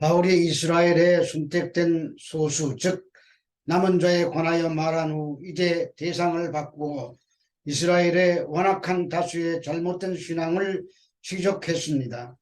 바울이 이스라엘에 선택된 소수, 즉 남은 자에 관하여 말한 후 이제 대상을 바꾸어 이스라엘의 완악한 다수의 잘못된 신앙을 지적했습니다.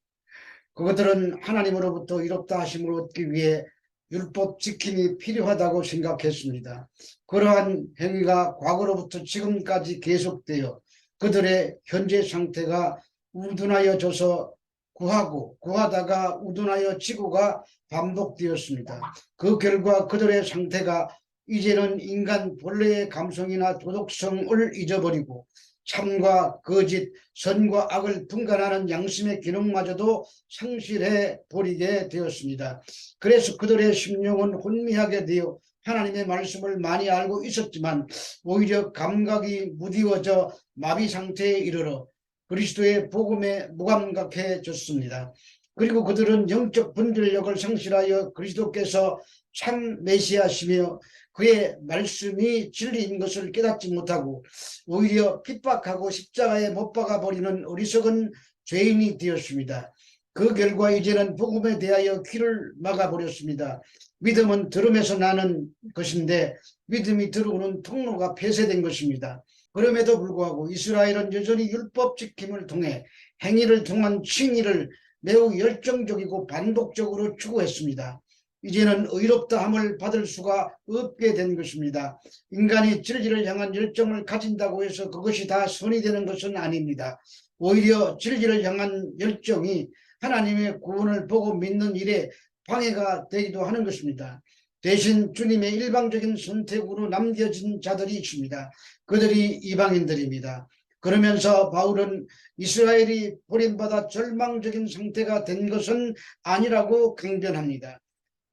그것들은 하나님으로부터 이롭다 하심을 얻기 위해 율법 지킴이 필요하다고 생각했습니다. 그러한 행위가 과거로부터 지금까지 계속되어 그들의 현재 상태가 우둔하여져서 구하고 구하다가 우둔하여 지고가 반복되었습니다. 그 결과 그들의 상태가 이제는 인간 본래의 감성이나 도덕성을 잊어버리고 참과 거짓, 선과 악을 분간하는 양심의 기능마저도 상실해 버리게 되었습니다. 그래서 그들의 심령은 혼미하게 되어 하나님의 말씀을 많이 알고 있었지만 오히려 감각이 무디워져 마비 상태에 이르러 그리스도의 복음에 무감각해졌습니다. 그리고 그들은 영적 분별력을 상실하여 그리스도께서 참 메시아시며 그의 말씀이 진리인 것을 깨닫지 못하고 오히려 핍박하고 십자가에 못 박아 버리는 어리석은 죄인이 되었습니다. 그 결과 이제는 복음에 대하여 귀를 막아 버렸습니다. 믿음은 들음에서 나는 것인데 믿음이 들어오는 통로가 폐쇄된 것입니다. 그럼에도 불구하고 이스라엘은 여전히 율법 지킴을 통해 행위를 통한 칭의를 매우 열정적이고 반복적으로 추구했습니다. 이제는 의롭다 함을 받을 수가 없게 된 것입니다. 인간이 진리를 향한 열정을 가진다고 해서 그것이 다 선이 되는 것은 아닙니다. 오히려 진리를 향한 열정이 하나님의 구원을 보고 믿는 일에 방해가 되기도 하는 것입니다. 대신 주님의 일방적인 선택으로 남겨진 자들이 있습니다. 그들이 이방인들입니다. 그러면서 바울은 이스라엘이 버림받아 절망적인 상태가 된 것은 아니라고 강변합니다.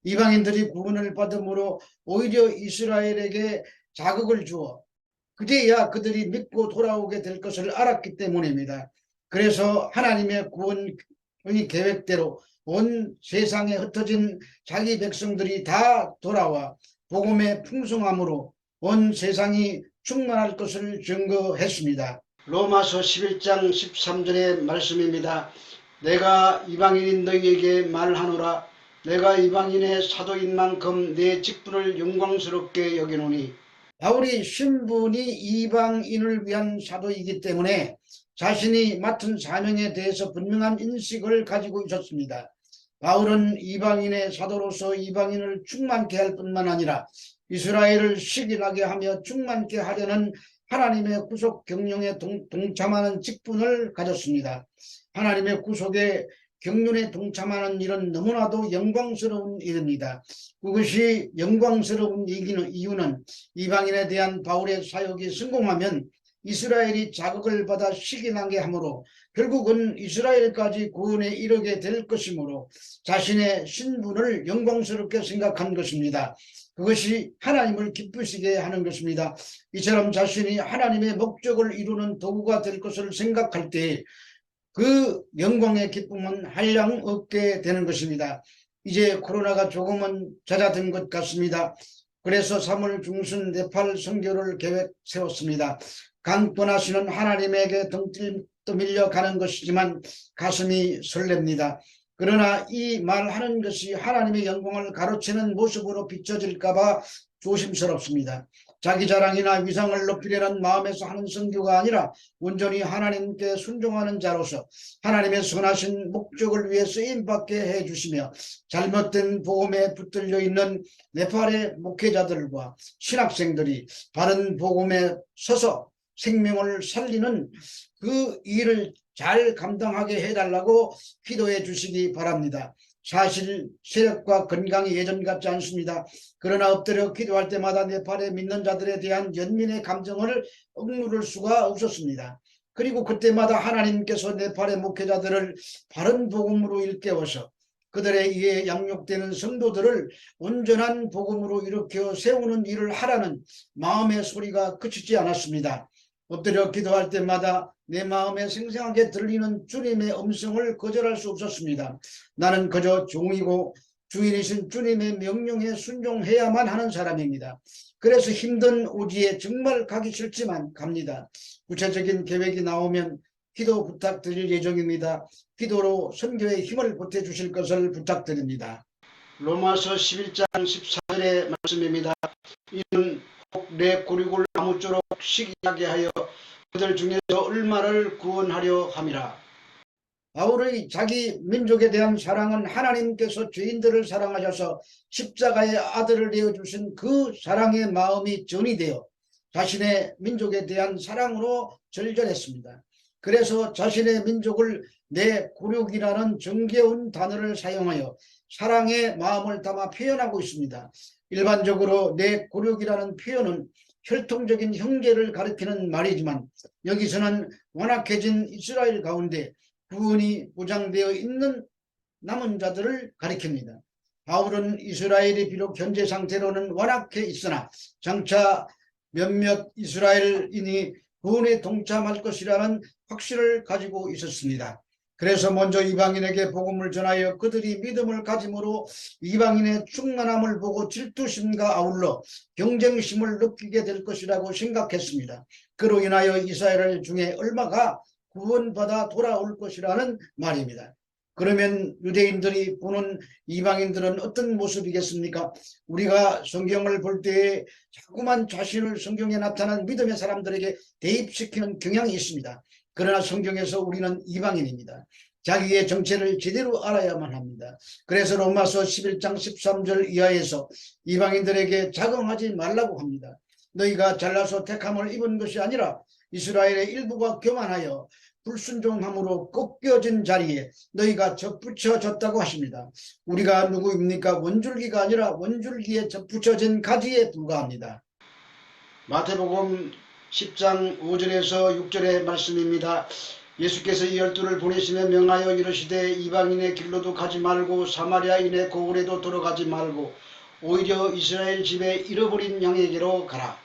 이방인들이 구원을 받음으로 오히려 이스라엘에게 자극을 주어 그제야 그들이 믿고 돌아오게 될 것을 알았기 때문입니다. 그래서 하나님의 구원 의 계획대로 온 세상에 흩어진 자기 백성들이 다 돌아와 복음의 풍성함으로 온 세상이 충만할 것을 증거했습니다. 로마서 11장 13절의 말씀입니다. 내가 이방인인 너희에게 말하노라 내가 이방인의 사도인 만큼 내 직분을 영광스럽게 여기노니 바울이 신분이 이방인을 위한 사도이기 때문에 자신이 맡은 사명에 대해서 분명한 인식을 가지고 있었습니다. 바울은 이방인의 사도로서 이방인을 충만케 할 뿐만 아니라 이스라엘을 식인하게 하며 충만케 하려는 하나님의 구속 경영에 동, 동참하는 직분을 가졌습니다. 하나님의 구속에 경륜에 동참하는 일은 너무나도 영광스러운 일입니다. 그것이 영광스러운 이유는 이방인에 대한 바울의 사역이 성공하면 이스라엘이 자극을 받아 식인하게 하므로 결국은 이스라엘까지 구원에 이르게 될 것이므로 자신의 신분을 영광스럽게 생각한 것입니다. 그것이 하나님을 기쁘시게 하는 것입니다. 이처럼 자신이 하나님의 목적을 이루는 도구가 될 것을 생각할 때 그 영광의 기쁨은 한량 없게 되는 것입니다. 이제 코로나가 조금은 잦아든 것 같습니다. 그래서 3월 중순 네팔 선교를 계획 세웠습니다. 강권하시는 하나님에게 덩 밀려 가는 것이지만 가슴이 설렙니다. 그러나 이 말하는 것이 하나님의 영광을 가로채는 모습으로 비춰질까 봐 조심스럽습니다. 자기 자랑이나 위상을 높이려는 마음에서 하는 선교가 아니라 온전히 하나님께 순종하는 자로서 하나님의 선하신 목적을 위해 쓰임받게 해주시며 잘못된 복음에 붙들려 있는 네팔의 목회자들과 신학생들이 바른 복음에 서서 생명을 살리는 그 일을 잘 감당하게 해달라고 기도해 주시기 바랍니다. 사실 세력과 건강이 예전 같지 않습니다. 그러나 엎드려 기도할 때마다 네팔에 믿는 자들에 대한 연민의 감정을 억누를 수가 없었습니다. 그리고 그때마다 하나님께서 네팔의 목회자들을 바른 복음으로 일깨워서 그들에 의해 양육되는 성도들을 온전한 복음으로 일으켜 세우는 일을 하라는 마음의 소리가 그치지 않았습니다. 엎드려 기도할 때마다 내 마음에 생생하게 들리는 주님의 음성을 거절할 수 없었습니다. 나는 그저 종이고 주인이신 주님의 명령에 순종해야만 하는 사람입니다. 그래서 힘든 오지에 정말 가기 싫지만 갑니다. 구체적인 계획이 나오면 기도 부탁드릴 예정입니다. 기도로 선교에 힘을 보태주실 것을 부탁드립니다. 로마서 11장 14절의 말씀입니다. 이는 혹내 고리골 아무쪼록 시기하게 하여 그들 중에서 얼마를 구원하려 함이라. 바울의 자기 민족에 대한 사랑은 하나님께서 죄인들을 사랑하셔서 십자가의 아들을 내어주신 그 사랑의 마음이 전이되어 자신의 민족에 대한 사랑으로 절절했습니다. 그래서 자신의 민족을 내 굴욕이라는 정겨운 단어를 사용하여 사랑의 마음을 담아 표현하고 있습니다. 일반적으로 내 굴욕이라는 표현은 혈통적인 형제를 가리키는 말이지만 여기서는 완악해진 이스라엘 가운데 구원이 보장되어 있는 남은 자들을 가리킵니다. 바울은 이스라엘이 비록 현재 상태로는 완악해 있으나 장차 몇몇 이스라엘인이 구원에 동참할 것이라는 확신을 가지고 있었습니다. 그래서 먼저 이방인에게 복음을 전하여 그들이 믿음을 가짐으로 이방인의 충만함을 보고 질투심과 아울러 경쟁심을 느끼게 될 것이라고 생각했습니다. 그로 인하여 이스라엘 중에 얼마가 구원받아 돌아올 것이라는 말입니다. 그러면 유대인들이 보는 이방인들은 어떤 모습이겠습니까? 우리가 성경을 볼 때에 자꾸만 자신을 성경에 나타난 믿음의 사람들에게 대입시키는 경향이 있습니다. 그러나 성경에서 우리는 이방인입니다. 자기의 정체를 제대로 알아야만 합니다. 그래서 로마서 11장 13절 이하에서 이방인들에게 자긍하지 말라고 합니다. 너희가 잘나서 택함을 입은 것이 아니라 이스라엘의 일부가 교만하여 불순종함으로 꺾여진 자리에 너희가 접붙여졌다고 하십니다. 우리가 누구입니까? 원줄기가 아니라 원줄기에 접붙여진 가지에 불과합니다. 마태복음 10장 5절에서 6절의 말씀입니다. 예수께서 이 열두를 보내시며 명하여 이르시되 이방인의 길로도 가지 말고 사마리아인의 고을에도 들어가지 말고 오히려 이스라엘 집에 잃어버린 양에게로 가라.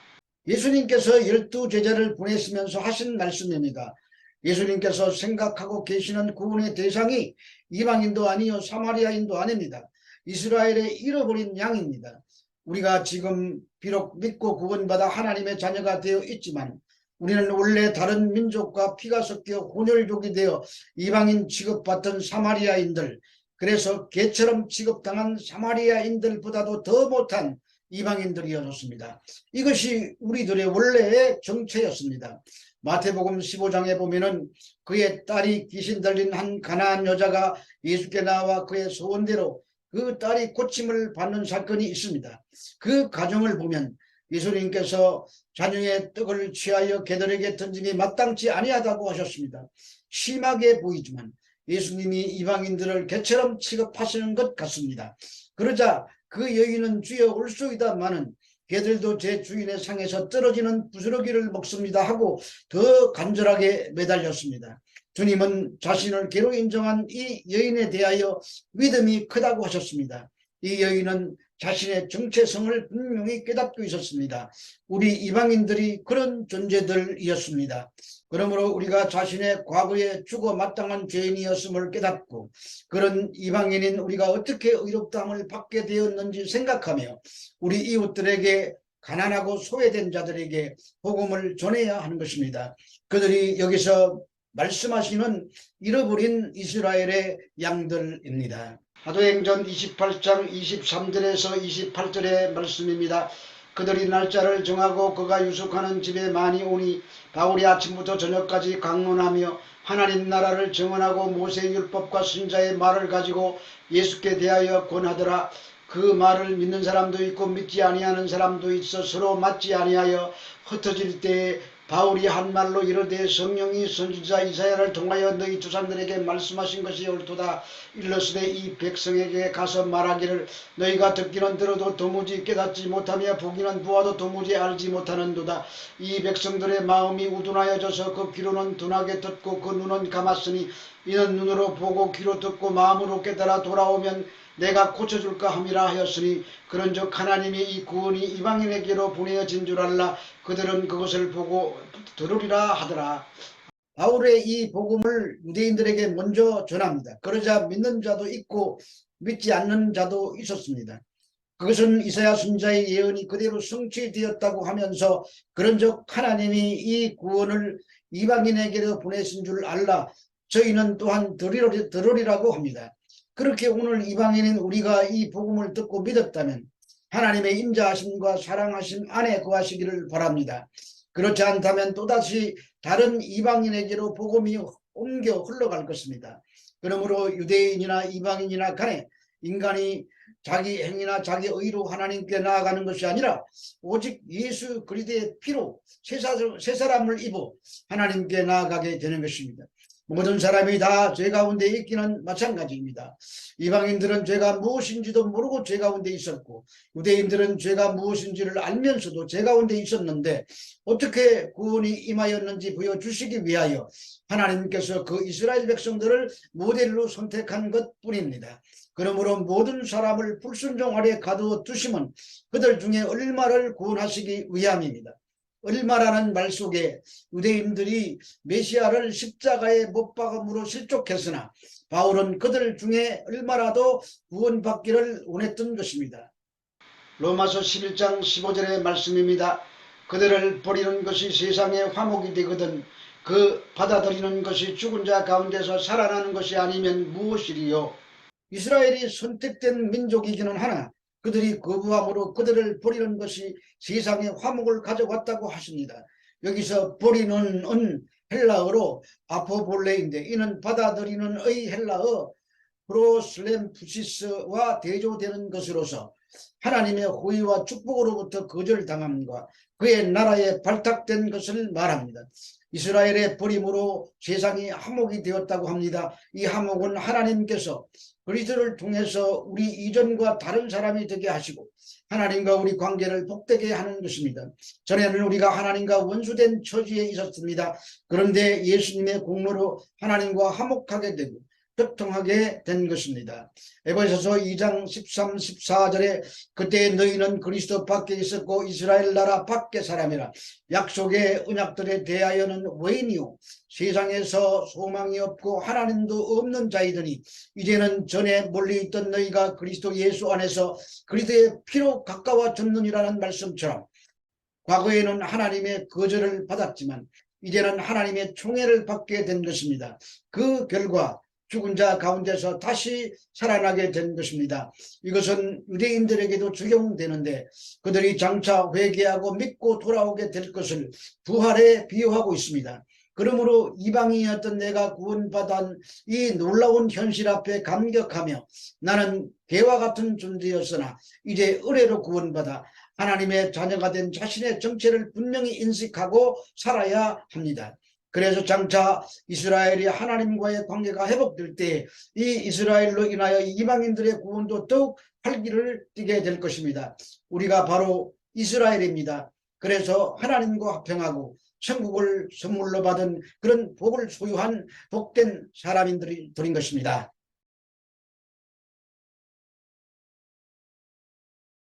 예수님께서 열두 제자를 보내시면서 하신 말씀입니다. 예수님께서 생각하고 계시는 구원의 대상이 이방인도 아니요 사마리아인도 아닙니다. 이스라엘의 잃어버린 양입니다. 우리가 지금 비록 믿고 구원받아 하나님의 자녀가 되어 있지만 우리는 원래 다른 민족과 피가 섞여 혼혈족이 되어 이방인 취급받던 사마리아인들 그래서 개처럼 취급당한 사마리아인들보다도 더 못한 이방인들이었습니다. 이것이 우리들의 원래의 정체였습니다. 마태복음 15장에 보면은 그의 딸이 귀신 들린 한 가나안 여자가 예수께 나와 그의 소원대로 그 딸이 고침을 받는 사건이 있습니다. 그 가정을 보면 예수님께서 자녀의 떡을 취하여 개들에게 던짐이 마땅치 아니하다고 하셨습니다. 심하게 보이지만 예수님이 이방인들을 개처럼 취급하시는 것 같습니다. 그러자 그 여인은 주여 올소이다마는 개들도 제 주인의 상에서 떨어지는 부스러기를 먹습니다 하고 더 간절하게 매달렸습니다. 주님은 자신을 개로 인정한 이 여인에 대하여 믿음이 크다고 하셨습니다. 이 여인은 자신의 정체성을 분명히 깨닫고 있었습니다. 우리 이방인들이 그런 존재들이었습니다. 그러므로 우리가 자신의 과거에 죽어 마땅한 죄인이었음을 깨닫고 그런 이방인인 우리가 어떻게 의롭다함을 받게 되었는지 생각하며 우리 이웃들에게 가난하고 소외된 자들에게 복음을 전해야 하는 것입니다. 그들이 여기서 말씀하시는 잃어버린 이스라엘의 양들입니다. 사도행전 28장 23절에서 28절의 말씀입니다. 그들이 날짜를 정하고 그가 유숙하는 집에 많이 오니 바울이 아침부터 저녁까지 강론하며 하나님 나라를 정언하고 모세의 율법과 신자의 말을 가지고 예수께 대하여 권하더라. 그 말을 믿는 사람도 있고 믿지 아니하는 사람도 있어 서로 맞지 아니하여 흩어질 때에 바울이 한 말로 이르되 성령이 선지자 이사야를 통하여 너희 조상들에게 말씀하신 것이 옳도다. 일러스되 이 백성에게 가서 말하기를 너희가 듣기는 들어도 도무지 깨닫지 못하며 보기는 보아도 도무지 알지 못하는도다. 이 백성들의 마음이 우둔하여져서 그 귀로는 둔하게 듣고 그 눈은 감았으니 이는 눈으로 보고 귀로 듣고 마음으로 깨달아 돌아오면 내가 고쳐줄까 함이라 하였으니 그런즉 하나님이 이 구원이 이방인에게로 보내어진 줄 알라 그들은 그것을 보고 들으리라 하더라. 바울의 이 복음을 유대인들에게 먼저 전합니다. 그러자 믿는 자도 있고 믿지 않는 자도 있었습니다. 그것은 이사야 선자의 예언이 그대로 성취되었다고 하면서 그런즉 하나님이 이 구원을 이방인에게로 보내신 줄 알라 저희는 또한 들으리라고 합니다. 그렇게 오늘 이방인인 우리가 이 복음을 듣고 믿었다면 하나님의 임자하심과 사랑하심 안에 거하시기를 바랍니다. 그렇지 않다면 또다시 다른 이방인에게로 복음이 옮겨 흘러갈 것입니다. 그러므로 유대인이나 이방인이나 간에 인간이 자기 행위나 자기 의로 하나님께 나아가는 것이 아니라 오직 예수 그리스도의 피로 새 사람을 입어 하나님께 나아가게 되는 것입니다. 모든 사람이 다 죄 가운데 있기는 마찬가지입니다. 이방인들은 죄가 무엇인지도 모르고 죄 가운데 있었고 유대인들은 죄가 무엇인지를 알면서도 죄 가운데 있었는데 어떻게 구원이 임하였는지 보여주시기 위하여 하나님께서 그 이스라엘 백성들을 모델로 선택한 것 뿐입니다. 그러므로 모든 사람을 불순종 아래 가두어 두심은 그들 중에 얼마를 구원하시기 위함입니다. 얼마라는 말 속에 유대인들이 메시아를 십자가에 못 박음으로 실족했으나 바울은 그들 중에 얼마라도 구원받기를 원했던 것입니다. 로마서 11장 15절의 말씀입니다. 그들을 버리는 것이 세상의 화목이 되거든 그 받아들이는 것이 죽은 자 가운데서 살아나는 것이 아니면 무엇이리요? 이스라엘이 선택된 민족이기는 하나 그들이 거부함으로 그들을 버리는 것이 세상에 화목을 가져왔다고 하십니다. 여기서 버리는 은 헬라어로 아포볼레인데 이는 받아들이는 의 헬라어 프로슬렘푸시스와 대조되는 것으로서 하나님의 호의와 축복으로부터 거절당함과 그의 나라에 발탁된 것을 말합니다. 이스라엘의 버림으로 세상이 화목이 되었다고 합니다. 이 화목은 하나님께서 그리스도를 통해서 우리 이전과 다른 사람이 되게 하시고 하나님과 우리 관계를 복되게 하는 것입니다. 전에는 우리가 하나님과 원수된 처지에 있었습니다. 그런데 예수님의 공로로 하나님과 화목하게 되고 협통하게 된 것입니다. 에베소서 2장 13, 14절에 그때 너희는 그리스도 밖에 있었고 이스라엘 나라 밖의 사람이라 약속의 언약들에 대하여는 외인이요 세상에서 소망이 없고 하나님도 없는 자이더니 이제는 전에 멀리 있던 너희가 그리스도 예수 안에서 그리스도의 피로 가까워졌느니라는 말씀처럼 과거에는 하나님의 거절을 받았지만 이제는 하나님의 총애를 받게 된 것입니다. 그 결과 죽은 자 가운데서 다시 살아나게 된 것입니다. 이것은 유대인들에게도 적용되는데 그들이 장차 회개하고 믿고 돌아오게 될 것을 부활에 비유하고 있습니다. 그러므로 이방인이었던 내가 구원받은 이 놀라운 현실 앞에 감격하며 나는 개와 같은 존재였으나 이제 은혜로 구원받아 하나님의 자녀가 된 자신의 정체를 분명히 인식하고 살아야 합니다. 그래서 장차 이스라엘이 하나님과의 관계가 회복될 때 이 이스라엘로 인하여 이방인들의 구원도 더욱 활기를 띠게 될 것입니다. 우리가 바로 이스라엘입니다. 그래서 하나님과 합평하고 천국을 선물로 받은 그런 복을 소유한 복된 사람인들이 들인 것입니다.